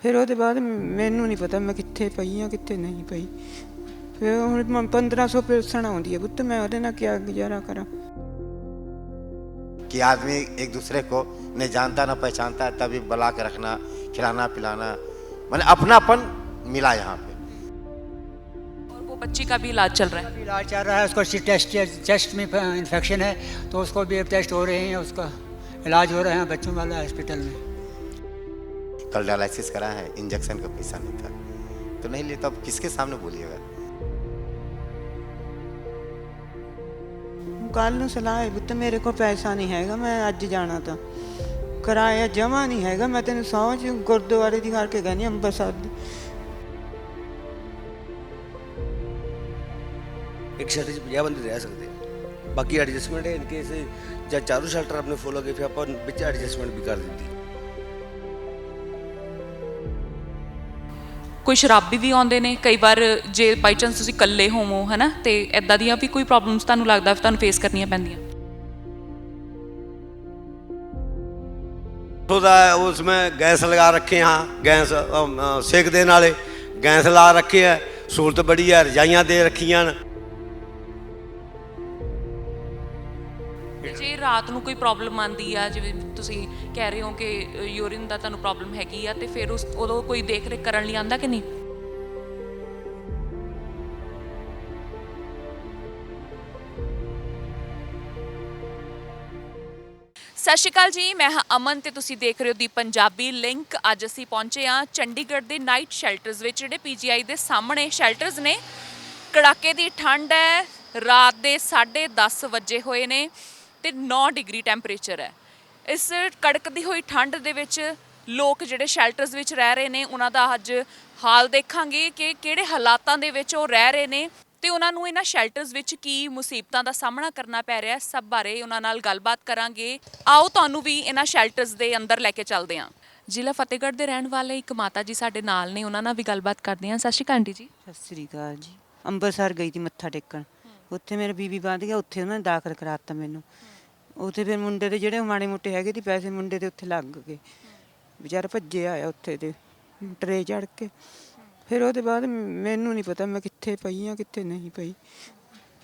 ਫਿਰ ਉਹਦੇ ਬਾਅਦ ਮੈਨੂੰ ਨਹੀਂ ਪਤਾ ਮੈਂ ਕਿੱਥੇ ਪਈ ਆ ਕਿੱਥੇ ਨਹੀਂ ਪਈ ਫਿਰ ਹੁਣ ਮੈਂ 1500 ਪੈਸਣ ਆਉਂਦੀ ਹੈ ਪੁੱਤ ਮੈਂ ਉਹਦੇ ਨਾਲ ਕੀ ਗੁਜ਼ਾਰਾ ਕਰਾਂ कि आदमी एक दूसरे को नहीं जानता ना पहचानता है तभी बुला के रखना खिलाना पिलाना मैंने अपनापन मिला यहाँ पे और वो बच्ची का भी इलाज चल रहा है अभी इलाज चल रहा है उसको सी- टेस्ट चेस्ट में इन्फेक्शन है तो उसको भी अब टेस्ट हो रहे हैं उसका इलाज हो रहे हैं बच्चों वाला हॉस्पिटल में कल डायलिसिस करा है इंजेक्शन का पैसा नहीं था तो नहीं लिए तो अब किसके सामने बोलिएगा ਕੱਲ ਨੂੰ ਸਲਾਹ ਹੈ ਪੁੱਤ ਮੇਰੇ ਕੋਲ ਪੈਸਾ ਨਹੀਂ ਹੈਗਾ ਮੈਂ ਅੱਜ ਜਾਣਾ ਤਾਂ ਕਿਰਾਇਆ ਜਮਾ ਨਹੀਂ ਹੈਗਾ ਮੈਂ ਤੈਨੂੰ ਸਹੁੰ ਚ ਗੁਰਦੁਆਰੇ ਦੀ ਕਰਕੇ ਕਹਿੰਦੀ ਅੰਬਰਸਰ ਦੀ ਇੱਕ ਸ਼ੈਲਟਰ 'ਚ 50 ਬੰਦੇ ਰਹਿ ਸਕਦੇ ਆ ਬਾਕੀ ਐਡਜਸਟਮੈਂਟ ਹੈ ਇਨ ਕੇਸ ਜਾਂ ਚਾਰੋਂ ਸ਼ੈਲਟਰ ਆਪਣੇ ਫੁੱਲ ਹੋ ਗਏ ਫਿਰ ਆਪਾਂ ਵਿੱਚ ਐਡਜਸਟਮੈਂਟ ਵੀ ਕੋਈ ਸ਼ਰਾਬੀ ਵੀ ਆਉਂਦੇ ਨੇ, ਕਈ ਵਾਰ ਜੇ ਬਾਈ ਚਾਂਸ ਤੁਸੀਂ ਇਕੱਲੇ ਹੋਵੋ, ਹਨਾ, ਤੇ ਐਦਾਂ ਦੀਆਂ ਵੀ ਕੋਈ ਪ੍ਰੋਬਲਮਸ ਤੁਹਾਨੂੰ ਲੱਗਦਾ ਤੁਹਾਨੂੰ ਫੇਸ ਕਰਨੀਆਂ ਪੈਂਦੀਆਂ? ਉਹਦਾ ਉਸमें ਗੈਸ ਲਗਾ ਰੱਖੇ ਹਾਂ, ਗੈਸ ਸੇਕ ਦੇਣ ਵਾਲੇ ਗੈਸ ਲਾ ਰੱਖੇ ਹੈ, ਸਹੂਲਤ ਬੜੀ ਹੈ, ਰਜਾਈਆਂ ਦੇ ਰੱਖੀਆਂ ਰਾਤ ਨੂੰ ਕੋਈ ਪ੍ਰੋਬਲਮ ਆਂਦੀ ਆ, ਜਿਵੇਂ ਤੁਸੀਂ ਕਹਿ ਰਹੇ ਹੋ ਕਿ ਯੂਰਿਨ ਦਾ ਤੁਹਾਨੂੰ ਪ੍ਰੋਬਲਮ ਹੈਗੀ ਆ, ਤੇ ਫਿਰ ਉਸ, ਉਦੋਂ ਕੋਈ ਦੇਖ ਰੇਖ ਕਰਨ ਲਈ ਆਂਦਾ ਕਿ ਨਹੀਂ? ਸਤਿ ਸ਼੍ਰੀ ਅਕਾਲ ਜੀ, ਮੈਂ ਹਾਂ ਅਮਨ ਤੇ ਤੁਸੀਂ ਦੇਖ ਰਹੇ ਹੋ ਦੀ ਪੰਜਾਬੀ ਲਿੰਕ ਅੱਜ ਅਸੀਂ ਪਹੁੰਚੇ ਹਾਂ ਚੰਡੀਗੜ੍ਹ ਦੇ ਨਾਈਟ ਸ਼ੈਲਟਰਸ ਵਿੱਚ, ਜਿਹੜੇ ਪੀਜੀਆਈ ਦੇ ਸਾਹਮਣੇ ਸ਼ੈਲਟਰਸ ਨੇ। ਕੜਾਕੇ ਦੀ ਠੰਡ ਹੈ, ਰਾਤ ਦੇ 10:30 ਵਜੇ ਹੋਏ ਨੇ। ਤੇ 9 ਡਿਗਰੀ ਟੈਂਪਰੇਚਰ ਹੈ। ਇਸ ਕੜਕਦੀ ਹੋਈ ਠੰਡ ਦੇ ਵਿੱਚ ਲੋਕ ਜਿਹੜੇ ਸ਼ੈਲਟਰਸ ਵਿੱਚ ਰਹਿ ਰਹੇ ਨੇ ਉਹਨਾਂ ਦਾ ਅੱਜ ਹਾਲ ਦੇਖਾਂਗੇ ਕਿ ਕਿਹੜੇ ਹਾਲਾਤਾਂ ਦੇ ਵਿੱਚ ਉਹ ਰਹਿ ਰਹੇ ਨੇ ਤੇ ਉਹਨਾਂ ਨੂੰ ਇਹਨਾਂ ਸ਼ੈਲਟਰਸ ਵਿੱਚ ਕੀ ਮੁਸੀਬਤਾਂ ਦਾ ਸਾਹਮਣਾ ਕਰਨਾ ਪੈ ਰਿਹਾ ਸਭ ਬਾਰੇ ਉਹਨਾਂ ਨਾਲ ਗੱਲਬਾਤ ਕਰਾਂਗੇ। ਆਓ ਤੁਹਾਨੂੰ ਵੀ ਇਹਨਾਂ ਸ਼ੈਲਟਰਸ ਦੇ ਅੰਦਰ ਲੈ ਕੇ ਚੱਲਦੇ ਹਾਂ। ਜ਼ਿਲ੍ਹਾ ਫਤਿਹਗੜ੍ਹ ਦੇ ਰਹਿਣ ਵਾਲੇ ਇੱਕ ਮਾਤਾ ਜੀ ਸਾਡੇ ਨਾਲ ਨੇ ਉਹਨਾਂ ਨਾਲ ਵੀ ਗੱਲਬਾਤ ਕਰਦੇ ਹਾਂ। ਸਤਿ ਸ਼੍ਰੀ ਅਕਾਲ ਆਂਟੀ ਜੀ। ਸਤਿ ਸ੍ਰੀ ਅਕਾਲ ਜੀ। ਅੰਮ੍ਰਿਤਸਰ ਗਈ ਸੀ ਮੱਥਾ ਟੇਕਣ। ਉੱਥੇ ਮੇਰੇ ਬੀਬੀ ਬਾਂਧ ਗਿਆ ਉੱਥੇ ਉਹਨਾਂ ਨੇ ਦਾਖਲ ਕਰਾਤਾ ਮੈਨੂੰ। ਉੱਥੇ ਫਿਰ ਮੁੰਡੇ ਦੇ ਜਿਹੜੇ ਮਾੜੇ ਮੋਟੇ ਹੈਗੇ ਸੀ ਪੈਸੇ ਮੁੰਡੇ ਦੇ ਉੱਥੇ ਲੱਗ ਗਏ। ਵਿਚਾਰਾ ਭੱਜਿਆ ਆਇਆ ਉੱਥੇ ਦੇ ਟਰੇ ਚੜ ਕੇ। ਫਿਰ ਉਹਦੇ ਬਾਅਦ ਮੈਨੂੰ ਨਹੀਂ ਪਤਾ ਮੈਂ ਕਿੱਥੇ ਪਈ ਆ ਕਿੱਥੇ ਨਹੀਂ ਪਈ।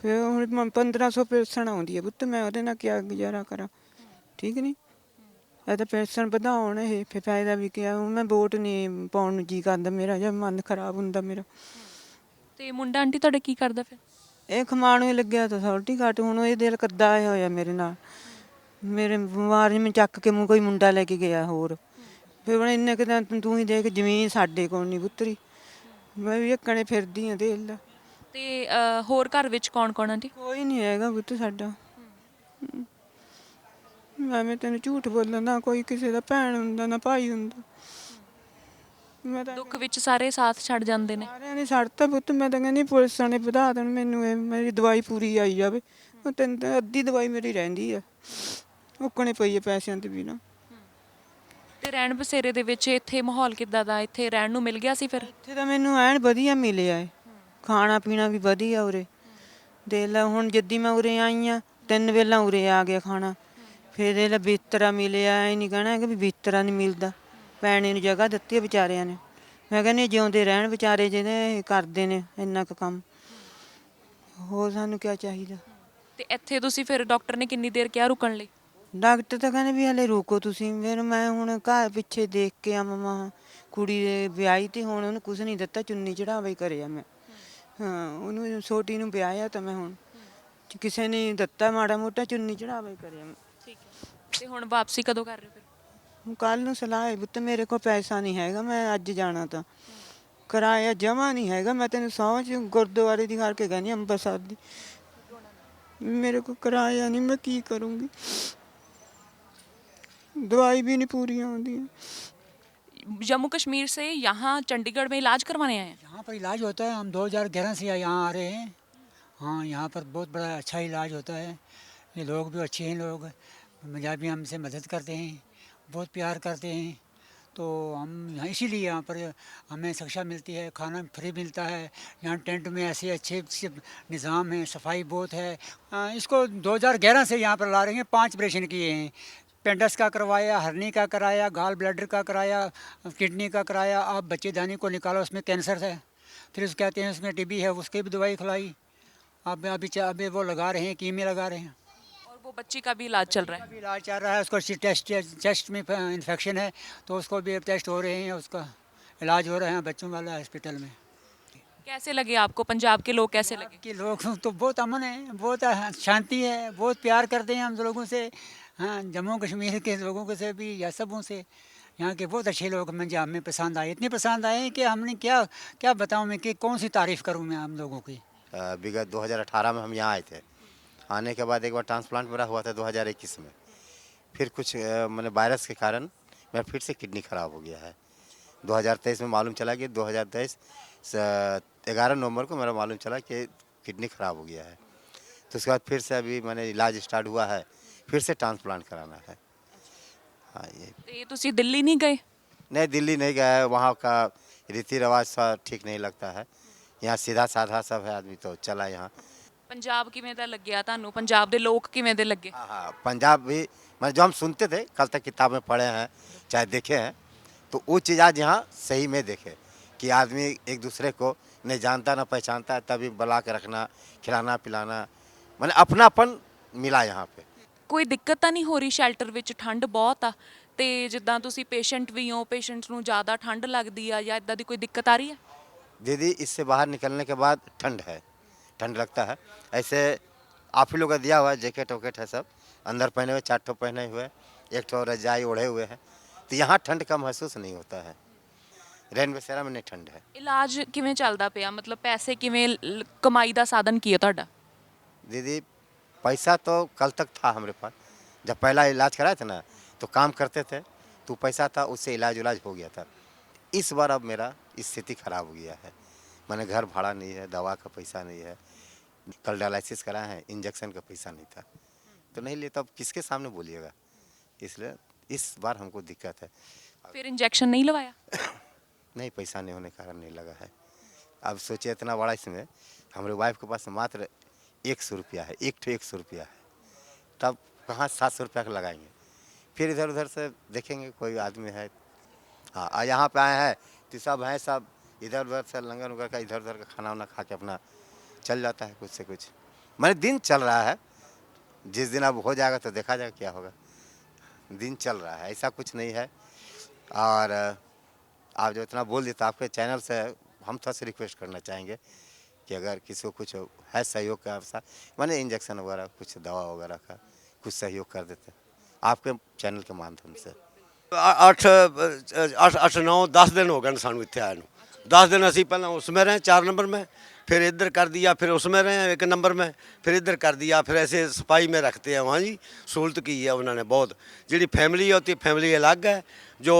ਫਿਰ ਹੁਣ 1500 ਪੈਸਣ ਆਉਂਦੀ ਹੈ ਪੁੱਤ, ਮੈਂ ਉਹਦੇ ਨਾਲ ਕਿਆ ਗੁਜ਼ਾਰਾ ਕਰਾਂ? ਠੀਕ ਨਹੀਂ ਇਹ ਤਾਂ ਪੈਸਣ ਵਧਾਉਣ ਇਹ, ਫਿਰ ਫਾਇਦਾ ਵੀ ਕਿਹਾ ਮੈਂ ਵੋਟ ਨਹੀਂ ਪਾਉਣ ਨੂੰ ਜੀ ਕਰਦਾ, ਮੇਰਾ ਜਾਂ ਮਨ ਖਰਾਬ ਹੁੰਦਾ ਮੇਰਾ। ਤੇ ਮੁੰਡਾ ਆਂਟੀ ਤੁਹਾਡਾ ਕੀ ਕਰਦਾ ਫਿਰ? ਇਹ ਖਮਾਣੋਂ ਹੀ ਲੱਗਿਆ ਤਾਂ ਸੌਲਟੀ ਘਾਟ ਹੁਣ ਇਹ ਦਿਲ ਕੱਦਾ ਆਇਆ ਹੋਇਆ ਮੇਰੇ ਨਾਲ। ਮੇਰੇ ਬਿਮਾਰੀ ਮੈਂ ਚੱਕ ਕੇ ਮੂੰ ਕੋਈ ਮੁੰਡਾ ਲੈ ਕੇ ਗਿਆ ਹੋਰ। ਫਿਰ ਹੁਣ ਇੰਨੇ ਕਿ ਤੂੰ ਹੀ ਦੇਖ ਜ਼ਮੀਨ ਸਾਡੇ ਕੋਲ ਨਹੀਂ ਪੁੱਤਰੀ। ਮੈਂ ਵੀ ਇੱਕਣੇ ਫਿਰਦੀ ਆ ਦੇਖ ਲੈ। ਤੇ ਹੋਰ ਘਰ ਵਿੱਚ ਕੌਣ ਕੌਣ ਆਂਟੀ? ਕੋਈ ਨਹੀਂ ਹੈਗਾ ਪੁੱਤ ਸਾਡਾ। ਮੈਂ ਮੈਂ ਤੈਨੂੰ ਝੂਠ ਬੋਲਾਂ ਨਾ ਕੋਈ ਕਿਸੇ ਦਾ ਭੈਣ ਹੁੰਦਾ ਨਾ ਭਾਈ ਹੁੰਦਾ। ਮੈਂ ਤਾਂ ਦੁੱਖ ਵਿੱਚ ਸਾਰੇ ਸਾਥ ਛੱਡ ਜਾਂਦੇ ਨੇ। ਸਾਰਿਆਂ ਨੇ ਛੱਡਤਾ ਪੁੱਤ ਮੈਂ ਤਾਂ ਕਹਿੰਦੀ ਪੁਲਿਸ ਨੇ ਵਧਾ ਦੇਣ ਮੈਨੂੰ ਇਹ ਮੇਰੀ ਦਵਾਈ ਪੂਰੀ ਆਈ ਜਾਵੇ। ਉਹ ਤੈਨੂੰ ਤਾਂ ਅੱਧੀ ਦਵਾਈ ਮੇਰੀ ਰਹਿੰਦੀ ਆ। ਉੱਕਣੇ ਪਈ ਆ ਪੈਸਿਆਂ ਤੇ ਵੀ ਨਾ ਤੇ ਰਹਿਣ ਬਸੇਰੇ ਦੇ ਵਿੱਚ ਇੱਥੇ ਮਾਹੌਲ ਕਿੱਦਾਂ ਦਾ? ਇੱਥੇ ਰਹਿਣ ਨੂੰ ਮਿਲ ਗਿਆ ਸੀ ਫਿਰ? ਇੱਥੇ ਤਾਂ ਮੈਨੂੰ ਐਨ ਵਧੀਆ ਮਿਲਿਆ ਏ। ਖਾਣਾ ਪੀਣਾ ਵੀ ਵਧੀਆ ਉਰੇ। ਦੇ ਲੈ ਹੁਣ ਜੱਦੀ ਮੈਂ ਉਰੇ ਆਈ ਆ ਤਿੰਨ ਵੇਲਾ ਉਰੇ ਆ ਗਿਆ ਖਾਣਾ। ਫਿਰ ਇਹ ਲੈ ਬਿਸਤਰਾ ਮਿਲਿਆ ਐ ਨਹੀਂ ਕਹਿਣਾ ਕਿ ਵੀ ਬਿਸਤਰਾ ਨਹੀਂ ਮਿਲਦਾ। ਪੈਣੇ ਨੂੰ ਜਗ੍ਹਾ ਦਿੱਤੀ ਆ ਵਿਚਾਰਿਆਂ ਨੇ। ਮੈਂ ਕਹਿੰਦੀ ਜਿਉਂਦੇ ਰਹਿਣ ਵਿਚਾਰੇ ਜਿਹਦੇ ਕਰਦੇ ਨੇ ਇੰਨਾ ਕੁ ਕੰਮ। ਹੋਰ ਸਾਨੂੰ ਕੀ ਚਾਹੀਦਾ? ਤੇ ਇੱਥੇ ਤੁਸੀਂ ਫਿਰ ਡਾਕਟਰ ਨੇ ਕਿੰਨੀ ਦੇਰ ਕਿਹਾ ਰੁਕਣ ਲਈ? ਡਾਕਟਰ ਤਾਂ ਕਹਿੰਦੇ ਵੀ ਹਲੇ ਰੁਕੋ ਤੁਸੀਂ। ਫਿਰ ਮੈਂ ਹੁਣ ਘਰ ਪਿੱਛੇ ਦੇਖ ਕੇ ਆਵਾਂ ਮਾਂ ਕੁੜੀ ਦੇ ਵਿਆਹੀ ਤੇ ਹੁਣ ਉਹਨੂੰ ਕੁਝ ਨਹੀਂ ਦਿੱਤਾ ਚੁੰਨੀ ਚੜਾਵਾ ਹੀ ਕਰਿਆ ਮੈਂ। ਹਾਂ ਉਹਨੂੰ ਛੋਟੀ ਨੂੰ ਵਿਆਹਿਆ ਤਾਂ ਮੈਂ ਹੁਣ। ਕਿਸੇ ਨੇ ਦਿੱਤਾ ਮਾੜਾ ਮੋਟਾ ਚੁੰਨੀ ਚੜਾਵਾ ਹੀ ਕਰਿਆ ਮੈਂ। ਠੀਕ ਹੈ। ਤੇ ਹੁਣ ਵਾਪਸੀ ਕਦੋਂ ਕਰ ਰਹੇ ਹੋ ਫਿਰ? ਕੱਲ ਨੂੰ ਸਲਾਹ ਹੈ ਪੁੱਤ ਮੇਰੇ ਕੋਲ ਪੈਸਾ ਨਹੀਂ ਹੈਗਾ ਮੈਂ ਅੱਜ ਜਾਣਾ ਤਾਂ ਕਿਰਾਇਆ ਜਮਾ ਨਹੀਂ ਹੈਗਾ ਮੈਂ ਤੈਨੂੰ ਸਹੁੰ ਚ ਗੁਰਦੁਆਰੇ ਦੀ ਕਰਕੇ ਕਹਿੰਦੀ ਅੰਬਰਸਰ ਦੀ ਮੇਰੇ ਕੋਲ ਕਿਰਾਇਆ ਨਹੀਂ ਮੈਂ ਕੀ ਕਰੂੰਗੀ ਦਵਾਈ ਵੀ ਨਹੀਂ ਪੂਰੀ ਆਉਂਦੀ जम्मू कश्मीर से यहाँ चंडीगढ़ में इलाज करवाने आए हैं यहाँ पर इलाज होता है हम 2011 से यहाँ आ रहे हैं हाँ यहाँ पर बहुत बड़ा अच्छा इलाज होता है ये लोग भी अच्छे हैं लोग मजा भी हमसे मदद करते हैं बहुत प्यार करते हैं। तो हम यहाँ, इसीलिए यहाँ पर हमें शिक्षा मिलती है, खाना फ्री मिलता है। यहाँ टेंट में ऐसे अच्छे अच्छे निज़ाम है, सफ़ाई बहुत है। इसको 2011 से यहाँ पर ला रहे हैं, पाँच ऑपरेशन किए हैं। पेंडस का करवाया, हरनी का कराया, गाल ब्लैडर का कराया, किडनी का कराया। आप बच्चे दानी को निकाला, उसमें कैंसर है। फिर उस कहते हैं, उसमें टीबी है, उसकी भी दवाई खिलाई। अब अभी अभी वो लगा रहे हैं, कीमे लगा रहे हैं। वो बच्ची का भी इलाज चल रहा है? इलाज चल रहा है उसको टेस्ट चेस्ट में इन्फेक्शन है तो उसको भी टेस्ट हो रहे हैं उसका इलाज हो रहे हैं बच्चों वाला हॉस्पिटल में। कैसे लगे आपको? पंजाब के लोग कैसे लगे? कि लोग तो बहुत अमन है बहुत शांति है बहुत प्यार करते हैं हम लोगों से हाँ जम्मू कश्मीर के लोगों के से भी या सबों से। यहाँ के बहुत अच्छे लोग मुझे हमें पसंद आए इतने पसंद आए कि हमने क्या क्या बताऊँ मैं कि कौन सी तारीफ़ करूँ मैं हम लोगों की? विगत 2018 में हम यहाँ आए थे। आने के बाद एक बार ट्रांसप्लांट मेरा हुआ था 2021 में। फिर कुछ मैंने वायरस के कारण मेरा फिर से किडनी ख़राब हो गया है। 2023 में मालूम चला कि 2023 ग्यारह नवंबर को मेरा मालूम चला कि किडनी ख़राब हो गया है। तो उसके बाद फिर से अभी मैंने इलाज स्टार्ट हुआ है फिर से ट्रांसप्लांट कराना है। हाँ ये। तो ये तो दिल्ली नहीं गए? नहीं दिल्ली नहीं गया है वहाँ का रीति रिवाज सा ठीक नहीं लगता है। यहाँ सीधा साधा सब है आदमी तो चला यहाँ। ਪੰਜਾਬ ਕਿਵੇਂ ਦਾ ਲੱਗਿਆ ਤੁਹਾਨੂੰ ਪੰਜਾਬ ਦੇ ਲੋਕ ਕਿਵੇਂ ਦੇ ਲੱਗੇ हाँ हाँ पंजाब भी मतलब जो हम सुनते थे कल तक किताब में पढ़े हैं चाहे देखे हैं तो वो चीज़ आज यहाँ सही में देखे कि आदमी एक दूसरे को नहीं जानता ना पहचानता है तभी बुला के रखना खिलाना पिलाना मैंने अपनापन मिला यहाँ पे ਕੋਈ ਦਿੱਕਤ ਤਾਂ ਨਹੀਂ ਹੋ ਰਹੀ ਸ਼ੈਲਟਰ ਵਿੱਚ ਠੰਡ ਬਹੁਤ ਆ ਤੇ ਜਿੱਦਾਂ ਤੁਸੀਂ ਪੇਸ਼ੈਂਟ ਵੀ ਹੋ ਪੇਸ਼ੈਂਟਸ ਨੂੰ ਜ਼ਿਆਦਾ ਠੰਡ ਲੱਗਦੀ ਆ ਜਾਂ ਇਦਾਂ ਦੀ ਕੋਈ ਦਿੱਕਤ ਆ ਰਹੀ ਹੈ दीदी इससे बाहर निकलने के बाद ठंड है ठंड लगता है ऐसे आप ही लोग का दिया हुआ है जैकेट वैकेट है सब अंदर पहने हुए चार ठो पहने हुए एक ठो रजाई ओढ़े हुए हैं तो यहाँ ठंड का महसूस नहीं होता है रेन बसेरा में नहीं ठंड है ਇਲਾਜ ਕਿਵੇਂ ਚੱਲਦਾ ਪਿਆ ਮਤਲਬ ਪੈਸੇ ਕਿਵੇਂ ਲ- ਕਮਾਈ ਦਾ ਸਾਧਨ ਕੀ ਹੈ ਤੁਹਾਡਾ दीदी पैसा तो कल तक था हमारे पास जब पहला इलाज कराए थे ना तो काम करते थे तो पैसा था उससे इलाज उलाज हो गया था इस बार अब मेरा स्थिति खराब हो गया है मैंने घर भाड़ा नहीं है दवा का पैसा नहीं है कल डायलिसिस कराए हैं इंजेक्शन का पैसा नहीं था। तो नहीं लेता अब किसके सामने बोलिएगा? इसलिए इस बार हमको दिक्कत है। फिर इंजेक्शन नहीं लगाया नहीं पैसा नहीं होने के कारण नहीं लगा है। अब सोचिए इतना बड़ा इसमें हमारे वाइफ के पास मात्र एक सौ रुपया है एक ठो एक सौ रुपया है। तब कहाँ सात सौ रुपया का लगाएँगे? फिर इधर उधर से देखेंगे कोई आदमी है हाँ यहाँ पे आए हैं तो सब हैं सब इधर उधर से लंगर उंगर का, इधर उधर का खाना वाना खा के अपना चल जाता है कुछ से कुछ। मैंने दिन चल रहा है, जिस दिन अब हो जाएगा तो देखा जाएगा क्या होगा। दिन चल रहा है, ऐसा कुछ नहीं है। और आप जो इतना बोल देते तो आपके चैनल से हम थोड़ा सा रिक्वेस्ट करना चाहेंगे कि अगर किसी को कुछ है सहयोग का अवसर, मैंने इंजेक्शन वगैरह, कुछ दवा वगैरह का, कुछ सहयोग कर देते आपके चैनल के माध्यम से। अठ अठ नौ, दस दिन हो गए सू इतने आए 10 दिन ਅਸੀਂ ਪਹਿਲਾਂ ਉਸ में रहे चार नंबर में फिर इधर कर दिया फिर उसमें रहे एक नंबर में फिर इधर कर दिया फिर ऐसे सफाई में रखते हैं वहाँ जी सहूलत की है उन्होंने बहुत जी फैमिली होती है फैमिली अलग है जो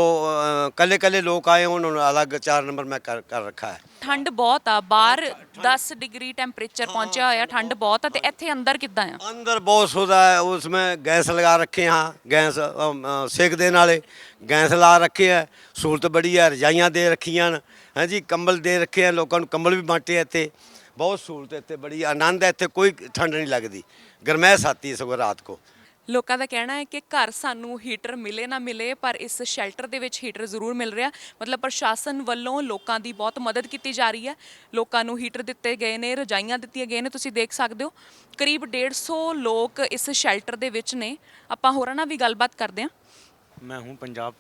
कले कले लोग आए हैं उन्होंने अलग चार नंबर में कर कर रखा है ਠੰਡ ਬਹੁਤ ਆ ਬਾਹਰ 10 ਡਿਗਰੀ ਟੈਂਪਰੇਚਰ ਪਹੁੰਚਿਆ ਹੋਇਆ ਠੰਡ ਬਹੁਤ ਆ ਤੇ ਇੱਥੇ ਅੰਦਰ ਕਿੱਦਾਂ ਆ अंदर बहुत सौदा है उसमें गैस लगा रखे हैं यहाँ गैस अम, अ, सेक देने वाले गैस ला रखे है सहूलत बड़ी है रजाइयाँ दे रखियां हैं हैं जी कंबल दे रखे हैं लोगों को कंबल भी बांटे इतने बहुत सहूलत इतने बड़ी आनंद है इतने कोई ठंड नहीं लगती गर्मैश आती है सगों रात को ਲੋਕਾਂ ਦਾ ਕਹਿਣਾ ਹੈ ਕਿ ਘਰ ਸਾਨੂੰ ਹੀਟਰ ਮਿਲੇ ਨਾ ਮਿਲੇ ਪਰ ਇਸ ਸ਼ੈਲਟਰ ਦੇ ਵਿੱਚ ਹੀਟਰ ਜ਼ਰੂਰ ਮਿਲ ਰਿਹਾ ਮਤਲਬ ਪ੍ਰਸ਼ਾਸਨ ਵੱਲੋਂ ਲੋਕਾਂ ਦੀ ਬਹੁਤ ਮਦਦ ਕੀਤੀ ਜਾ ਰਹੀ ਹੈ ਲੋਕਾਂ ਨੂੰ ਹੀਟਰ ਦਿੱਤੇ ਗਏ ਨੇ ਰਜਾਈਆਂ ਦਿੱਤੀਆਂ ਗਏ ਨੇ ਤੁਸੀਂ ਦੇਖ ਸਕਦੇ ਹੋ ਕਰੀਬ 150 ਲੋਕ ਇਸ ਸ਼ੈਲਟਰ ਦੇ ਵਿੱਚ ਨੇ ਆਪਾਂ ਹੋਰਾਂ ਨਾਲ ਵੀ ਗੱਲਬਾਤ ਕਰਦੇ ਹਾਂ मैं हूँ पंजाब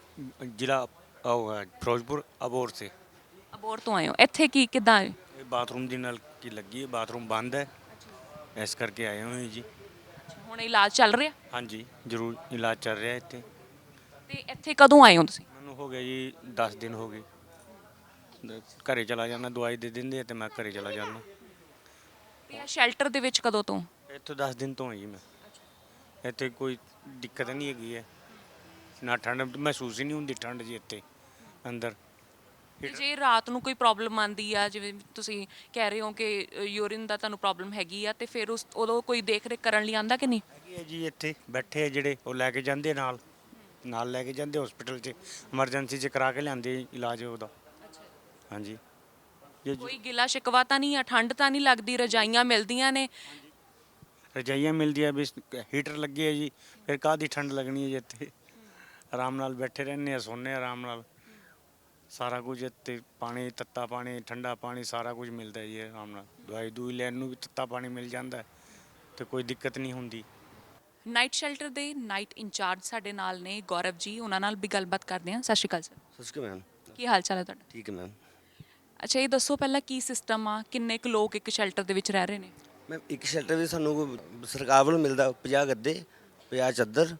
जिला ओ, फिरोजपुर अबोर से ਅਬੋਰ ਤੋਂ ਆਏ ਹੋ ਇੱਥੇ ਕੀ ਕਿੱਦਾਂ ਆਏ ये बाथरूम दी नल की लगी है बाथरूम बंद है इस करके आए हुए हैं जी ਹੁਣ ਇਲਾਜ ਚੱਲ ਰਿਹਾ? ਹਾਂਜੀ ਜ਼ਰੂਰ ਇਲਾਜ ਚੱਲ ਰਿਹਾ ਇੱਥੇ। ਤੇ ਇੱਥੇ ਕਦੋਂ ਆਏ ਹੋ ਤੁਸੀਂ? ਮੈਨੂੰ ਹੋ ਗਿਆ ਜੀ 10 ਦਿਨ ਹੋ ਗਏ। ਘਰੇ ਚਲਾ ਜਾਂਦਾ ਦਵਾਈ ਦੇ ਦਿੰਦੇ ਆ ਤੇ ਮੈਂ ਘਰੇ ਚਲਾ ਜਾਂਦਾ। ਤੇ ਆ ਸ਼ੈਲਟਰ ਦੇ ਵਿੱਚ ਕਦੋਂ ਤੋਂ? ਇੱਥੋਂ 10 ਦਿਨ ਤੋਂ ਹਾਂ ਜੀ ਮੈਂ। ਇੱਥੇ ਕੋਈ ਦਿੱਕਤ ਨਹੀਂ ਹੈਗੀ ਹੈ। ਨਾ ਠੰਡ ਮਹਿਸੂਸ ਹੀ ਨਹੀਂ ਹੁੰਦੀ ਠੰਡ ਜੀ ਇੱਥੇ ਅੰਦਰ। ਤੇ ਜੇ ਰਾਤ ਨੂੰ ਕੋਈ ਪ੍ਰੋਬਲਮ ਆਂਦੀ ਆ ਜਿਵੇਂ ਤੁਸੀਂ ਕਹਿ ਰਹੇ ਹੋ ਕਿ ਯੂਰਿਨ ਦਾ ਤੁਹਾਨੂੰ ਪ੍ਰੋਬਲਮ ਹੈਗੀ ਆ ਤੇ ਫਿਰ ਉਸ ਉਦੋਂ ਕੋਈ ਦੇਖ ਰੇਖ ਕਰਨ ਲਈ ਆਂਦਾ ਕਿ ਨਹੀਂ? ਹੈਗੇ ਆ ਜੀ ਇੱਥੇ ਬੈਠੇ ਆ ਜਿਹੜੇ ਉਹ ਲੈ ਕੇ ਜਾਂਦੇ ਆ ਨਾਲ ਨਾਲ ਲੈ ਕੇ ਜਾਂਦੇ ਹਸਪੀਟਲ 'ਚ ਐਮਰਜੈਂਸੀ 'ਚ ਕਰਾ ਕੇ ਲਿਆਂਦੇ ਇਲਾਜ ਉਹਦਾ। ਹਾਂਜੀ। ਜੇ ਕੋਈ ਗਿਲਾ ਸ਼ਿਕਵਾ ਤਾਂ ਨਹੀਂ ਆ ਠੰਡ ਤਾਂ ਨਹੀਂ ਲੱਗਦੀ ਰਜਾਈਆਂ ਮਿਲਦੀਆਂ ਨੇ? ਰਜਾਈਆਂ ਮਿਲਦੀਆਂ ਵੀ ਹੀਟਰ ਲੱਗੇ ਆ ਜੀ ਫਿਰ ਕਾਹਦੀ ਠੰਡ ਲੱਗਣੀ ਹੈ ਜੀ ਇੱਥੇ? ਆਰਾਮ ਨਾਲ ਬੈਠੇ ਰਹਿੰਦੇ ਆ ਆ ਆਰਾਮ ਨਾਲ। ਸਾਰਾ ਕੁਝ ਇੱਥੇ ਪਾਣੀ ਤੱਤਾ ਪਾਣੀ ਠੰਡਾ ਪਾਣੀ ਸਾਰਾ ਕੁਝ ਮਿਲਦਾ ਹੈ ਜੀ ਆਰਾਮ ਨਾਲ। ਦਵਾਈ ਦੂਈ ਲੈਣ ਨੂੰ ਵੀ ਤੱਤਾ ਪਾਣੀ ਮਿਲ ਜਾਂਦਾ ਹੈ ਤੇ ਕੋਈ ਦਿੱਕਤ ਨਹੀਂ ਹੁੰਦੀ। ਨਾਈਟ ਸ਼ੈਲਟਰ ਦੇ ਨਾਈਟ ਇੰਚਾਰਜ ਸਾਡੇ ਨਾਲ ਨੇ ਗੌਰਵ ਜੀ ਉਹਨਾਂ ਨਾਲ ਵੀ ਗੱਲਬਾਤ ਕਰਦੇ ਹਾਂ। ਸਤਿ ਸ਼੍ਰੀ ਅਕਾਲ ਸਰ। ਸਤਿ ਸ਼੍ਰੀ ਅਕਾਲ ਮੈਮ। ਕੀ ਹਾਲ ਚਾਲ ਹੈ ਤੁਹਾਡਾ? ਠੀਕ ਹੈ ਮੈਮ। ਅੱਛਾ ਇਹ ਦੱਸੋ ਪਹਿਲਾਂ ਕੀ ਸਿਸਟਮ ਆ? ਕਿੰਨੇ ਕੁ ਲੋਕ ਇੱਕ ਸ਼ੈਲਟਰ ਦੇ ਵਿੱਚ ਰਹਿ ਰਹੇ ਨੇ? ਮੈਮ ਇੱਕ ਸ਼ੈਲਟਰ ਵਿੱਚ ਸਾਨੂੰ ਸਰਕਾਰ ਵੱਲੋਂ ਮਿਲਦਾ 50 ਗੱਦੇ 50 ਚੱਦਰ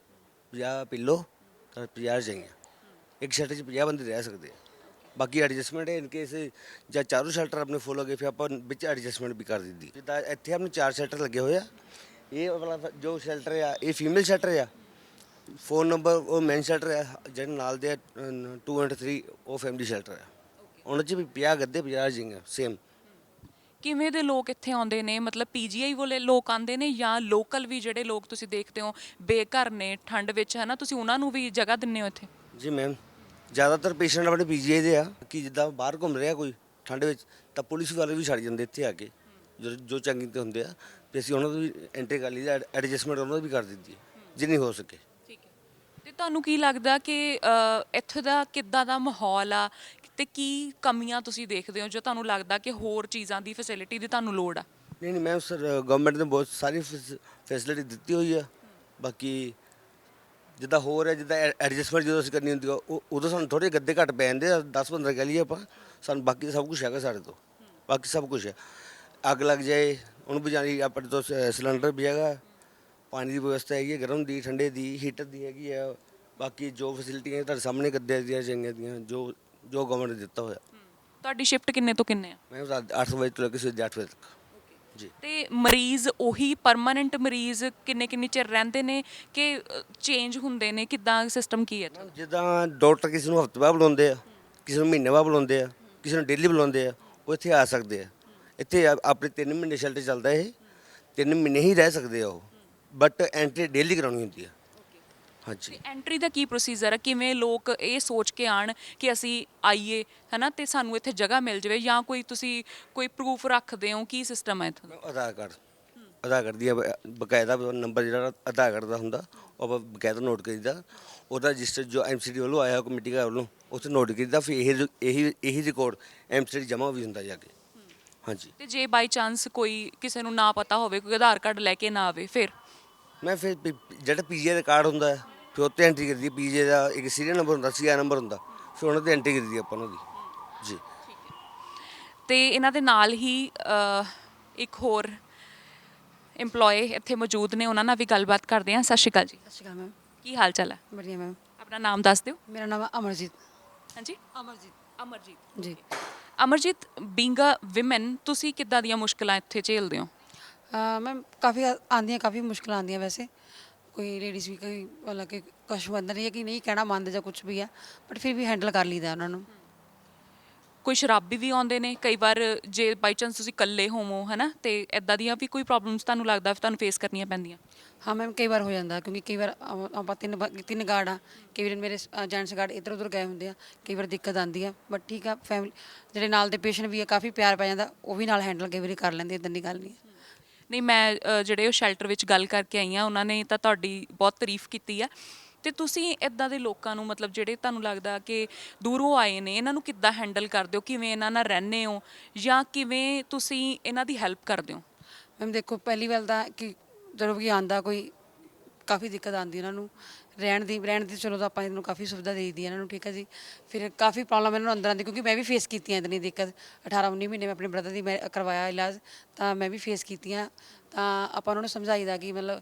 50 ਪਿੱਲੋ ਤਾਂ 50 ਰਜਾਈਆਂ। ਇੱਕ ਸ਼ੈਲਟਰ 'ਚ 50 ਬੰਦੇ ਰਹਿ ਸਕਦੇ ਆ। ਬਾਕੀ ਐਡਜਸਟਮੈਂਟ ਇਨ ਕੇਸ ਜਾਂ ਚਾਰੋਂ ਸ਼ੈਲਟਰ ਆਪਣੇ ਫੁੱਲ ਹੋ ਗਏ ਫਿਰ ਆਪਾਂ ਵਿੱਚ ਐਡਜਸਟਮੈਂਟ ਵੀ ਕਰ ਦਿੰਦੀ ਜਿੱਦਾਂ ਇੱਥੇ ਆਪਣੇ ਚਾਰ ਸ਼ੈਲਟਰ ਲੱਗੇ ਹੋਏ ਆ। ਇਹ ਵਾਲਾ ਜੋ ਸ਼ੈਲਟਰ ਆ ਇਹ ਫੀਮੇਲ ਸ਼ੈਲਟਰ ਆ। ਫੋਨ ਨੰਬਰ ਉਹ ਮੈਨ ਸ਼ੈਲਟਰ ਆ ਜਿਹੜੇ ਨਾਲ ਦੇ 2 ਐਂਡ 3 ਉਹ ਫੈਮਿਲੀ ਸ਼ੈਲਟਰ ਆ। ਉਹਨਾਂ 'ਚ ਵੀ 50 ਗੱਦੇ 50 ਰਜਾਈਆਂ ਸੇਮ ਕਿਵੇਂ ਦੇ ਲੋਕ ਇੱਥੇ ਆਉਂਦੇ ਨੇ? ਮਤਲਬ ਪੀਜੀਆਈ ਵਾਲੇ ਲੋਕ ਆਉਂਦੇ ਨੇ ਜਾਂ ਲੋਕਲ ਵੀ ਜਿਹੜੇ ਲੋਕ ਤੁਸੀਂ ਦੇਖਦੇ ਹੋ ਬੇਘਰ ਨੇ ਠੰਡ ਵਿੱਚ ਹੈ ਨਾ ਤੁਸੀਂ ਉਹਨਾਂ ਨੂੰ ਵੀ ਜਗ੍ਹਾ ਦਿੰਦੇ ਹੋ ਇੱਥੇ? ਜੀ ਮੈਮ ਜ਼ਿਆਦਾਤਰ ਪੇਸ਼ੈਂਟ ਆਪਣੇ ਪੀਜੀਆਈ ਦੇ ਆ ਕਿ ਜਿੱਦਾਂ ਬਾਹਰ ਘੁੰਮ ਰਿਹਾ ਕੋਈ ਠੰਡ ਵਿੱਚ ਤਾਂ ਪੁਲਿਸ ਵਾਲੇ ਵੀ ਛੱਡ ਜਾਂਦੇ ਇੱਥੇ ਆ ਕੇ। ਜੋ ਜੋ ਚੰਗੀ ਤੇ ਹੁੰਦੇ ਆ ਤੇ ਅਸੀਂ ਉਹਨਾਂ ਨੂੰ ਵੀ ਐਂਟਰੀ ਕਰ ਲਈਦਾ ਐਡਜਸਟਮੈਂਟ ਉਹਨਾਂ ਦੀ ਵੀ ਕਰ ਦਿੱਤੀ ਹੈ ਜਿੰਨੀ ਹੋ ਸਕੇ। ਠੀਕ ਹੈ। ਤੇ ਤੁਹਾਨੂੰ ਕੀ ਲੱਗਦਾ ਕਿ ਅ, ਇੱਥੇ ਦਾ ਕਿੱਦਾਂ ਦਾ ਮਾਹੌਲ ਆ? ਤੇ ਕੀ ਕਮੀਆਂ ਤੁਸੀਂ ਦੇਖਦੇ ਹੋ ਜੋ ਤੁਹਾਨੂੰ ਲੱਗਦਾ ਕਿ ਹੋਰ ਚੀਜ਼ਾਂ ਦੀ ਫੈਸਿਲਿਟੀ ਦੀ ਤੁਹਾਨੂੰ ਲੋੜ ਆ? ਨਹੀਂ ਨਹੀਂ ਮੈਮ ਸਰ ਗਵਰਨਮੈਂਟ ਨੇ ਬਹੁਤ ਸਾਰੀ ਫੈਸਿਲਿਟੀ ਦਿੱਤੀ ਹੋਈ ਆ। ਬਾਕੀ ਜਿੱਦਾਂ ਹੋਰ ਹੈ ਜਿੱਦਾਂ ਐਡਜਸਟਮੈਂਟ ਜਦੋਂ ਅਸੀਂ ਕਰਨੀ ਹੁੰਦੀ ਆ ਉਹ ਉਦੋਂ ਸਾਨੂੰ ਥੋੜੇ ਗੱਦੇ ਘੱਟ ਪੈ ਜਾਂਦੇ ਆ 10 15 ਕਹਿ ਲਈਏ ਆਪਾਂ ਸਾਨੂੰ ਬਾਕੀ ਸਭ ਕੁਝ ਹੈਗਾ ਸਾਡੇ ਤੋਂ ਬਾਕੀ ਸਭ ਕੁਝ ਹੈ। ਅੱਗ ਲੱਗ ਜਾਏ ਉਹਨੂੰ ਬੁਝਾਉਣੀ ਆਪਣੇ ਤੋਂ ਸ- ਸਿਲੰਡਰ ਵੀ ਹੈਗਾ ਪਾਣੀ ਦੀ ਵਿਵਸਥਾ ਹੈਗੀ ਹੈ ਗਰਮ ਦੀ ਠੰਡੇ ਦੀ ਹੀਟਰ ਦੀ ਹੈਗੀ ਆ ਬਾਕੀ ਜੋ ਫੈਸਿਲਿਟੀਆਂ ਤੁਹਾਡੇ ਸਾਹਮਣੇ ਗੱਦੇ ਦੀਆਂ ਚੰਗੀਆਂ ਦੀਆਂ ਜੋ ਜੋ ਗਵਰਨਮੈਂਟ ਨੇ ਦਿੱਤਾ ਹੋਇਆ। ਤੁਹਾਡੀ ਸ਼ਿਫਟ ਕਿੰਨੇ ਤੋਂ ਕਿੰਨੇ ਆ? ਮੈਂ ਰਾਤ 8 ਵਜੇ ਤੋਂ ਲੈ ਕੇ ਸਵੇਰੇ 8 ਵਜੇ ਤੱਕ। ਤੇ ਮਰੀਜ਼ ਉਹੀ ਪਰਮਨੈਂਟ ਮਰੀਜ਼ ਕਿੰਨੇ ਕਿੰਨੇ ਚਿਰ ਰਹਿੰਦੇ ਨੇ ਕਿ ਚੇਂਜ ਹੁੰਦੇ ਨੇ? ਕਿੱਦਾਂ ਸਿਸਟਮ ਕੀ ਹੈ ਇੱਥੇ? ਜਿੱਦਾਂ ਡਾਕਟਰ ਕਿਸੇ ਨੂੰ ਹਫ਼ਤੇ ਬਾਅਦ ਬੁਲਾਉਂਦੇ ਆ ਕਿਸੇ ਨੂੰ ਮਹੀਨੇ ਬਾਅਦ ਬੁਲਾਉਂਦੇ ਆ ਕਿਸੇ ਨੂੰ ਡੇਲੀ ਬੁਲਾਉਂਦੇ ਆ ਉਹ ਇੱਥੇ ਆ ਸਕਦੇ ਆ। ਇੱਥੇ ਆ- ਆਪਣੇ 3 ਮਹੀਨੇ ਸ਼ੈਲਟਰ ਚੱਲਦਾ ਇਹ 3 ਮਹੀਨੇ ਹੀ ਰਹਿ ਸਕਦੇ ਆ ਉਹ। ਬਟ ਐਂਟਰੀ ਡੇਲੀ ਕਰਾਉਣੀ ਹੁੰਦੀ ਆ। ਹਾਂਜੀ। ਐਂਟਰੀ ਦਾ ਕੀ ਪ੍ਰੋਸੀਜਰ ਹੈ ਕਿਵੇਂ ਲੋਕ ਇਹ ਸੋਚ ਕੇ ਆਣ ਕਿ ਅਸੀਂ ਆਈਏ ਹਨਾ? ਤੇ ਸਾਨੂੰ ਇੱਥੇ ਜਗ੍ਹਾ ਮਿਲ ਜਾਵੇ ਜਾਂ ਕੋਈ ਤੁਸੀਂ ਕੋਈ ਪ੍ਰੂਫ ਰੱਖਦੇ ਹੋ? ਕੀ ਸਿਸਟਮ ਹੈ ਇੱਥੇ ਆਧਾਰ ਕਾਰਡ। ਆਧਾਰ ਕਾਰਡ ਦੀ ਬਕਾਇਦਾ ਨੰਬਰ ਜਿਹੜਾ ਆਧਾਰ ਕਾਰਡ ਦਾ ਹੁੰਦਾ। ਉਹ ਆਪਾਂ ਬਕਾਇਦਾ ਨੋਟ ਕਰੀਦਾ ਉਹਦਾ ਰਜਿਸਟਰ ਜੋ ਐਮਸੀਡੀ ਵੱਲੋਂ ਆਇਆ ਕਮੇਟੀ ਘਰ ਵੱਲੋਂ ਉੱਥੇ ਨੋਟ ਕਰੀਦਾ ਫਿਰ ਇਹ ਇਹੀ ਇਹੀ ਰਿਕਾਰਡ ਐਮਸੀਡੀ ਜਮ੍ਹਾਂ ਵੀ ਹੁੰਦਾ ਜਾ ਕੇ। ਹਾਂਜੀ। ਤੇ ਜੇ ਬਾਈ ਚਾਂਸ ਕੋਈ ਕਿਸੇ ਨੂੰ ਨਾ ਪਤਾ ਹੋਵੇ ਕੋਈ ਆਧਾਰ ਕਾਰਡ ਲੈ ਕੇ ਨਾ ਆਵੇ ਫਿਰ? ਮੈਂ ਫਿਰ ਪੀ- ਜਿਹੜਾ ਪੀਜੇ ਦਾ ਕਾਰਡ ਹੁੰਦਾ ਹੈ, ਤੇ ਉੱਤੇ ਐਂਟਰੀ ਕਰੀ ਦੀ ਪੀਜੇ ਦਾ ਇੱਕ ਸੀਰੀਅਲ ਨੰਬਰ ਹੁੰਦਾ ਸੀਆ ਨੰਬਰ ਹੁੰਦਾ ਸੋ ਉਹਨਾਂ ਤੇ ਐਂਟਰੀ ਕਰੀ ਆਪਾਂ ਉਹਨਾਂ ਜੀ। ਤੇ ਇਹਨਾਂ ਦੇ ਨਾਲ ਹੀ ਇੱਕ ਹੋਰ EMPLOYE ਇੱਥੇ ਮੌਜੂਦ ਨੇ ਉਹਨਾਂ ਨਾਲ ਵੀ ਗੱਲਬਾਤ ਕਰਦੇ ਹਾਂ। ਸਤਿ ਸ਼੍ਰੀ ਅਕਾਲ ਜੀ। ਸਤਿ ਸ਼੍ਰੀ ਅਕਾਲ ਮੈਮ। ਕੀ ਹਾਲ ਚਾਲ ਹੈ ਵਧੀਆ ਮੈਮ। ਆਪਣਾ ਨਾਮ ਦੱਸ ਦਿਓ। ਮੇਰਾ ਨਾਮ ਅਮਰਜੀਤ। ਹਾਂਜੀ? ਅਮਰਜੀਤ। ਅਮਰਜੀਤ। ਜੀ। ਅਮਰਜੀਤ ਬੀਂਗ ਅ ਔਮਨ ਤੁਸੀਂ ਕਿੱਦਾਂ ਦੀਆਂ ਮੁਸ਼ਕਲਾਂ ਇੱਥੇ ਝੇਲਦੇ ਹੋ? ਮੈਮ ਕਾਫੀ ਆਂਦੀਆਂ ਕਾਫੀ ਮੁਸ਼ਕਲਾਂ ਆਂਦੀਆਂ ਵੈਸੇ। ਕੋਈ ਲੇਡੀਜ਼ ਵੀ ਕੋਈ ਹਾਲਾਂਕਿ ਕਸ਼ ਮੰਨ ਨਹੀਂ ਹੈ ਕਿ ਨਹੀਂ ਕਹਿਣਾ ਮੰਨਦੇ ਜਾਂ ਕੁਝ ਵੀ ਆ ਬਟ ਫਿਰ ਵੀ ਹੈਂਡਲ ਕਰ ਲਈਦਾ ਉਹਨਾਂ ਨੂੰ ਕੋਈ ਸ਼ਰਾਬੀ ਵੀ ਆਉਂਦੇ ਨੇ ਕਈ ਵਾਰ ਜੇ ਬਾਈ ਚਾਂਸ ਤੁਸੀਂ ਇਕੱਲੇ ਹੋਵੋ ਹਨਾ ਤੇ ਐਦਾਂ ਦੀਆਂ ਵੀ ਕੋਈ ਪ੍ਰੋਬਲਮਸ ਤੁਹਾਨੂੰ ਲੱਗਦਾ ਵੀ ਤੁਹਾਨੂੰ ਫੇਸ ਕਰਨੀਆਂ ਪੈਂਦੀਆਂ ਹਾਂ ਮੈਮ ਕਈ ਵਾਰ ਹੋ ਜਾਂਦਾ ਕਿਉਂਕਿ ਕਈ ਵਾਰ ਆਪਾਂ ਤਿੰਨ ਤਿੰਨ ਗਾਰਡ ਆ ਕਈ ਵਾਰ ਮੇਰੇ ਜੈਂਟਸ ਗਾਰਡ ਇੱਧਰ ਉੱਧਰ ਗਏ ਹੁੰਦੇ ਆ ਕਈ ਵਾਰ ਦਿੱਕਤ ਆਉਂਦੀ ਆ ਬਟ ਠੀਕ ਆ ਫੈਮਿਲੀ ਜਿਹੜੇ ਨਾਲ ਦੇ ਪੇਸ਼ੈਂਟ ਵੀ ਆ ਕਾਫੀ ਪਿਆਰ ਪੈ ਜਾਂਦਾ ਉਹ ਵੀ ਨਾਲ ਹੈਂਡਲ ਕਈ ਵਾਰੀ ਕਰ ਲੈਂਦੇ ਇਦਾਂ ਦੀ ਗੱਲ ਨਹੀਂ ਆ। ਨਹੀਂ ਮੈਂ ਅ, ਜਿਹੜੇ ਉਹ ਸ਼ੈਲਟਰ ਵਿੱਚ ਗੱਲ ਕਰਕੇ ਆਈ ਆ ਉਹਨਾਂ ਨੇ ਤਾਂ ਤੁਹਾਡੀ ਬਹੁਤ ਤਾਰੀਫ ਕੀਤੀ ਆ। ਤੇ ਤੁਸੀਂ ਇਦਾਂ ਦੇ ਲੋਕਾਂ ਨੂੰ ਮਤਲਬ ਜਿਹੜੇ ਤੁਹਾਨੂੰ ਲੱਗਦਾ ਕਿ ਦੂਰੋਂ ਆਏ ਨੇ ਇਹਨਾਂ ਨੂੰ ਕਿੱਦਾਂ ਹੈਂਡਲ ਕਰਦੇ ਹੋ? ਕਿਵੇਂ ਇਹਨਾਂ ਨਾਲ ਰਹਿੰਦੇ ਹੋ? ਜਾਂ ਕਿਵੇਂ ਤੁਸੀਂ ਇਹਨਾਂ ਦੀ ਹੈਲਪ ਕਰਦੇ ਹੋ? ਮੈਮ ਦੇਖੋ ਪਹਿਲੀ ਗੱਲ ਤਾਂ ਕਿ ਜਦੋਂ ਵੀ ਆਂਦਾ ਕੋਈ ਕਾਫੀ ਦਿੱਕਤ ਆਂਦੀ ਉਹਨਾਂ ਨੂੰ। ਰਹਿਣ ਦੀ ਰਹਿਣ ਦੀ ਚਲੋ ਤਾਂ ਆਪਾਂ ਇਹਨੂੰ ਕਾਫੀ ਸੁਵਿਧਾ ਦੇ ਦਈਦੀ ਇਹਨਾਂ ਨੂੰ ਠੀਕ ਹੈ ਜੀ। ਫਿਰ ਕਾਫੀ ਪ੍ਰੋਬਲਮ ਇਹਨਾਂ ਨੂੰ ਅੰਦਰ ਆਂਦੀ ਕਿਉਂਕਿ ਮੈਂ ਵੀ ਫੇਸ ਕੀਤੀਆਂ ਇਤਨੀ ਦਿੱਕਤ। 18 19 ਮਹੀਨੇ ਮੈਂ ਆਪਣੇ ਬ੍ਰਦਰ ਦੀ ਮੈਂ ਕਰਵਾਇਆ ਇਲਾਜ ਤਾਂ ਮੈਂ ਵੀ ਫੇਸ ਕੀਤੀਆਂ। ਤਾਂ ਆਪਾਂ ਉਹਨਾਂ ਨੂੰ ਸਮਝਾਈਦਾ ਕਿ ਮਤਲਬ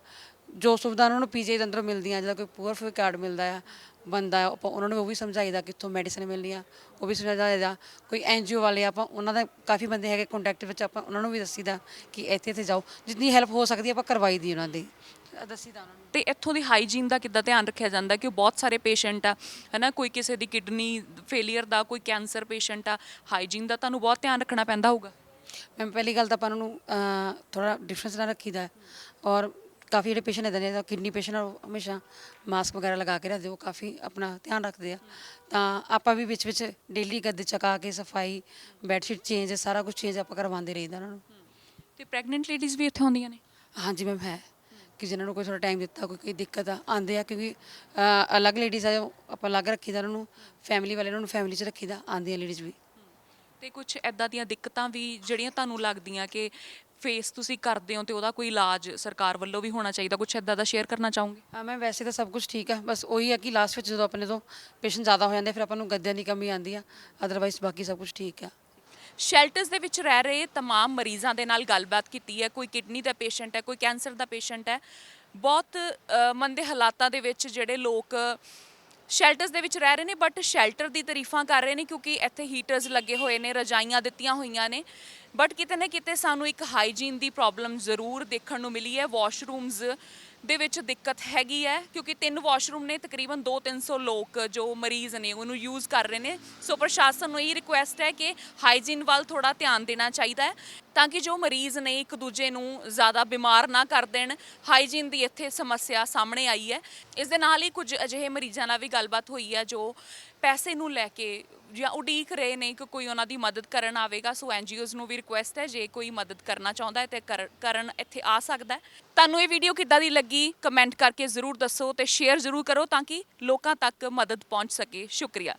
ਜੋ ਸੁਵਿਧਾ ਉਹਨਾਂ ਨੂੰ ਪੀਜੀ ਦੇ ਅੰਦਰੋਂ ਮਿਲਦੀਆਂ ਜਿਹਦਾ ਕੋਈ ਪੂਅਰ ਫੇ ਕਾਰਡ ਮਿਲਦਾ ਆ ਬੰਦਾ ਆ, ਆਪਾਂ ਉਹਨਾਂ ਨੂੰ ਉਹ ਵੀ ਸਮਝਾਈਦਾ ਕਿੱਥੋਂ ਮੈਡੀਸਨ ਮਿਲਣੀ ਆ ਉਹ ਵੀ ਸਮਝਾਈਦਾ। ਕੋਈ ਐਨਜੀਓ ਵਾਲੇ ਆਪਾਂ ਉਹਨਾਂ ਦਾ ਕਾਫੀ ਬੰਦੇ ਹੈਗੇ ਕੰਟੈਕਟ ਵਿੱਚ ਆਪਾਂ ਉਹਨਾਂ ਨੂੰ ਵੀ ਦੱਸੀਦਾ ਕਿ ਇੱਥੇ ਇੱਥੇ ਜਾਓ। ਜਿੰਨੀ ਹੈਲਪ ਹੋ ਸਕਦੀ ਆਪਾਂ ਕਰਵਾਈ ਦੀ ਉਹਨਾਂ ਦੀ। ਦੱਸੀਦਾ ਉਹਨਾਂ ਨੂੰ। ਤੇ ਇੱਥੋਂ ਦੀ ਹਾਈਜੀਨ ਦਾ ਕਿੱਦਾਂ ਧਿਆਨ ਰੱਖਿਆ ਜਾਂਦਾ ਕਿ ਬਹੁਤ ਸਾਰੇ ਪੇਸ਼ੈਂਟ ਆ ਹਨਾ ਕੋਈ ਕਿਸੇ ਦੀ ਕਿਡਨੀ ਫੇਲਿਅਰ ਦਾ ਕੋਈ ਕੈਂਸਰ ਪੇਸ਼ੈਂਟ ਆ ਹਾਈਜੀਨ ਦਾ ਤੁਹਾਨੂੰ ਬਹੁਤ ਧਿਆਨ ਰੱਖਣਾ ਪੈਂਦਾ ਹੋਊਗਾ। ਮੈਂ ਪਹਿਲੀ ਗੱਲ ਤਾਂ ਆਪਾਂ ਉਹਨਾਂ ਨੂੰ ਥੋੜਾ ਡਿਫਰੈਂਸ ਨਾਲ ਰੱਖੀਦਾ ਹੈ। ਔਰ ਕਾਫੀ ਜਿਹੜੇ ਪੇਸ਼ੈਂਟ ਇਦਾਂ ਦੇ ਕਿਡਨੀ ਪੇਸ਼ੈਂਟ ਉਹ ਹਮੇਸ਼ਾ ਮਾਸਕ ਵਗੈਰਾ ਲਗਾ ਕੇ ਰੱਖਦੇ ਉਹ ਕਾਫੀ ਆਪਣਾ ਧਿਆਨ ਰੱਖਦੇ ਆ। ਤਾਂ ਆਪਾਂ ਵੀ ਵਿੱਚ ਵਿੱਚ ਡੇਲੀ ਗੱਦੇ ਚਕਾ ਕੇ ਸਫ਼ਾਈ ਬੈੱਡ ਸ਼ੀਟ ਚੇਂਜ ਸਾਰਾ ਕੁਝ ਚੇਂਜ ਆਪਾਂ ਕਰਵਾਉਂਦੇ ਰਹੀਦਾ ਉਹਨਾਂ ਨੂੰ। ਤੇ ਪ੍ਰੈਗਨੈਂਟ ਲੇਡੀਜ਼ ਵੀ ਇੱਥੇ ਆਉਂਦੀਆਂ ਨੇ? ਹਾਂਜੀ ਮੈਮ ਹੈ। ਕਿ ਜਿਨ੍ਹਾਂ ਨੂੰ ਕੋਈ ਥੋੜਾ ਟਾਈਮ ਦਿੱਤਾ ਕੋਈ ਕੋਈ ਦਿੱਕਤ ਆ ਆਉਂਦੇ ਆ ਕਿਉਂਕਿ ਅ, ਅਲੱਗ ਲੇਡੀਜ਼ ਆ ਉਹ ਆਪਾਂ ਅਲੱਗ ਰੱਖੀਦਾ ਉਹਨਾਂ ਨੂੰ ਫੈਮਿਲੀ ਵਾਲੇ ਉਹਨਾਂ ਨੂੰ ਫੈਮਿਲੀ 'ਚ ਰੱਖੀਦਾ ਆਉਂਦੀਆਂ ਲੇਡੀਜ਼ ਵੀ। ਤੇ ਕੁਝ ਐਦਾਂ ਦੀਆਂ ਦਿੱਕਤਾਂ ਵੀ ਜਿਹੜੀਆਂ ਤੁਹਾਨੂੰ ਲੱਗਦੀਆਂ ਕਿ ਫੇਸ ਤੁਸੀਂ ਕਰਦੇ ਹੋ ਤੇ ਉਹਦਾ ਕੋਈ ਇਲਾਜ ਸਰਕਾਰ ਵੱਲੋਂ ਵੀ ਹੋਣਾ ਚਾਹੀਦਾ ਕੁਝ ਐਦਾਂ ਦਾ ਸ਼ੇਅਰ ਕਰਨਾ ਚਾਹੋਗੇ? ਹਾਂ ਮੈਂ ਵੈਸੇ ਤਾਂ ਸਭ ਕੁਝ ਠੀਕ ਆ ਬਸ ਉਹੀ ਆ ਕਿ ਲਾਸਟ ਵਿੱਚ ਜਦੋਂ ਆਪਣੇ ਤੋਂ ਪੇਸ਼ੈਂਟ ਜ਼ਿਆਦਾ ਹੋ ਜਾਂਦੇ ਫਿਰ ਆਪਾਂ ਨੂੰ ਗੱਦਿਆਂ ਦੀ ਕਮੀ ਆਉਂਦੀ ਆ ਅਦਰਵਾਈਜ਼ ਬਾਕੀ ਸਭ ਕੁਝ ਠੀਕ ਆ। ਸ਼ੈਲਟਰਸ ਦੇ ਵਿੱਚ ਰਹਿ ਰਹੇ तमाम ਮਰੀਜ਼ਾਂ ਦੇ ਨਾਲ ਗੱਲਬਾਤ ਕੀਤੀ ਹੈ ਕੋਈ ਕਿਡਨੀ ਦਾ ਪੇਸ਼ੈਂਟ ਹੈ ਕੋਈ ਕੈਂਸਰ ਦਾ ਪੇਸ਼ੈਂਟ ਹੈ ਬਹੁਤ ਅ, ਮੰਦੇ ਹਾਲਾਤਾਂ ਦੇ ਵਿੱਚ ਜਿਹੜੇ ਲੋਕ ਸ਼ੈਲਟਰਸ ਦੇ ਵਿੱਚ ਰਹਿ ਰਹੇ ਨੇ ਬਟ ਸ਼ੈਲਟਰ ਦੀ ਤਾਰੀਫਾਂ ਕਰ ਰਹੇ ਨੇ ਕਿਉਂਕਿ ਇੱਥੇ ਹੀਟਰਸ ਲੱਗੇ ਹੋਏ ਨੇ ਰਜਾਈਆਂ ਦਿੱਤੀਆਂ ਹੋਈਆਂ ਨੇ ਬਟ ਕਿਤੇ ਨਾ ਕਿਤੇ ਸਾਨੂੰ ਇੱਕ ਹਾਈਜੀਨ ਦੀ ਪ੍ਰੋਬਲਮ ਜ਼ਰੂਰ ਦੇਖਣ ਨੂੰ ਮਿਲੀ ਹੈ ਵਾਸ਼ਰੂਮਸ ਦੇ ਵਿੱਚ ਦਿੱਕਤ ਹੈਗੀ ਹੈ, ਕਿਉਂਕਿ ਤਿੰਨ ਵਾਸ਼ਰੂਮ ਨੇ, ਤਕਰੀਬਨ 2-300 ਲੋਕ ਜੋ ਮਰੀਜ਼ ਨੇ, ਉਹਨੂੰ ਯੂਜ਼ ਕਰ ਰਹੇ ਨੇ। ਸੋ ਪ੍ਰਸ਼ਾਸਨ ਨੂੰ ਇਹ ਰਿਕੁਐਸਟ ਹੈ ਕਿ ਹਾਈਜੀਨ ਵੱਲ ਥੋੜਾ ਧਿਆਨ ਦੇਣਾ ਚਾਹੀਦਾ ਹੈ, ਤਾਂ ਕਿ ਜੋ ਮਰੀਜ਼ ਨੇ ਇੱਕ ਦੂਜੇ ਨੂੰ ਜ਼ਿਆਦਾ ਬਿਮਾਰ ਨਾ ਕਰ ਦੇਣ ਹਾਈਜੀਨ ਦੀ ਇੱਥੇ ਸਮੱਸਿਆ ਸਾਹਮਣੇ ਆਈ ਹੈ। ਇਸ ਦੇ ਨਾਲ ਹੀ ਕੁਝ ਅਜਿਹੇ ਮਰੀਜ਼ਾਂ ਨਾਲ ਵੀ ਗੱਲਬਾਤ ਹੋਈ ਹੈ, ਜੋ ਪੈਸੇ ਨੂੰ ਲੈ ਕੇ ਜਾਂ ਉਡੀਕ ਰਹੇ ਨੇ ਕਿ ਕੋਈ ਉਹਨਾਂ ਦੀ ਮਦਦ ਕਰਨ ਆਵੇਗਾ, ਸੋ ਐਨਜੀਓਜ਼ ਨੂੰ ਵੀ ਰਿਕੁਐਸਟ ਹੈ, ਜੇ ਕੋਈ ਮਦਦ ਕਰਨਾ ਚਾਹੁੰਦਾ ਹੈ ਤੇ ਕਰ- ਕਰਨ ਇੱਥੇ ਆ ਸਕਦਾ ਹੈ। ਤੁਹਾਨੂੰ ਇਹ ਵੀਡੀਓ ਕਿੱਦਾਂ ਦੀ ਲੱਗੀ? ਕਮੈਂਟ ਕਰਕੇ ਜ਼ਰੂਰ ਦੱਸੋ ਤੇ ਸ਼ੇਅਰ ਜ਼ਰੂਰ ਕਰੋ ਤਾਂ ਕਿ ਲੋਕਾਂ ਤੱਕ ਮਦਦ ਪਹੁੰਚ ਸਕੇ। ਸ਼ੁਕਰੀਆ।